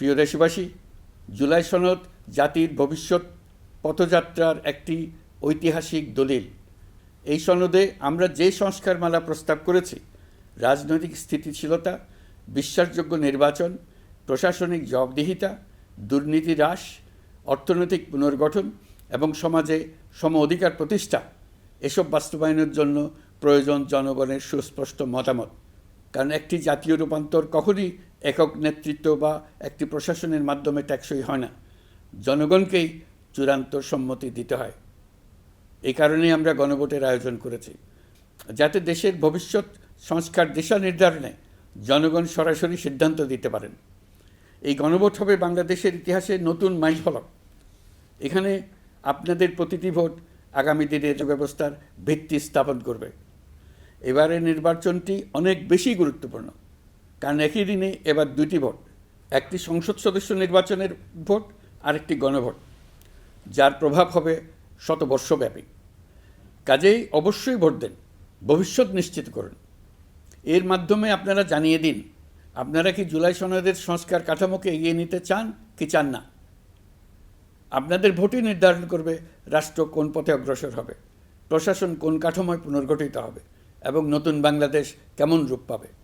প্রিয় দেশবাসী, জুলাই সনদ জাতির ভবিষ্যৎ পথযাত্রার একটি ঐতিহাসিক দলিল। এই সনদে আমরা যে সংস্কারমালা প্রস্তাব করেছি, রাজনৈতিক স্থিতিশীলতা, বিশ্বাসযোগ্য নির্বাচন, প্রশাসনিক জবাবদিহিতা, দুর্নীতি হ্রাস, অর্থনৈতিক পুনর্গঠন এবং সমাজে সম অধিকার প্রতিষ্ঠা, এসব বাস্তবায়নের জন্য প্রয়োজন জনগণের সুস্পষ্ট মতামত। কারণ একটি জাতীয় রূপান্তর কখনই একক নেতৃত্ব বা একটি প্রশাসনের মাধ্যমে টেকসই হয় না। জনগণকেই চূড়ান্ত সম্মতি দিতে হয়। এই কারণেই আমরা গণভোটের আয়োজন করেছি। যাতে দেশের ভবিষ্যৎ সংস্কার দিশা নির্ধারণে জনগণ সরাসরি সিদ্ধান্ত দিতে পারেন। এই গণভোট হবে বাংলাদেশের ইতিহাসে নতুন মাইলফলক এখানে আপনাদের প্রতিটি ভোট আগামী দিনের ব্যবস্থার ভিত্তি স্থাপন করবে। এবারে নির্বাচনটি অনেক বেশি গুরুত্বপূর্ণ, কারণ একই দিনে এবার দুটি ভোট, একটি সংসদ সদস্য নির্বাচনের ভোট, আরেকটি গণভোট, যার প্রভাব হবে শতবর্ষব্যাপী। কাজেই অবশ্যই ভোট দেন, ভবিষ্যৎ নিশ্চিত করুন। এর মাধ্যমে আপনারা জানিয়ে দিন, আপনারা কি জুলাই সনদের সংস্কার কাঠামোকে এগিয়ে নিতে চান কি চান না? আপনাদের ভোটই নির্ধারণ করবে রাষ্ট্র কোন পথে অগ্রসর হবে, প্রশাসন কোন কাঠামোয় পুনর্গঠিত হবে এবং নতুন বাংলাদেশ কেমন রূপ পাবে?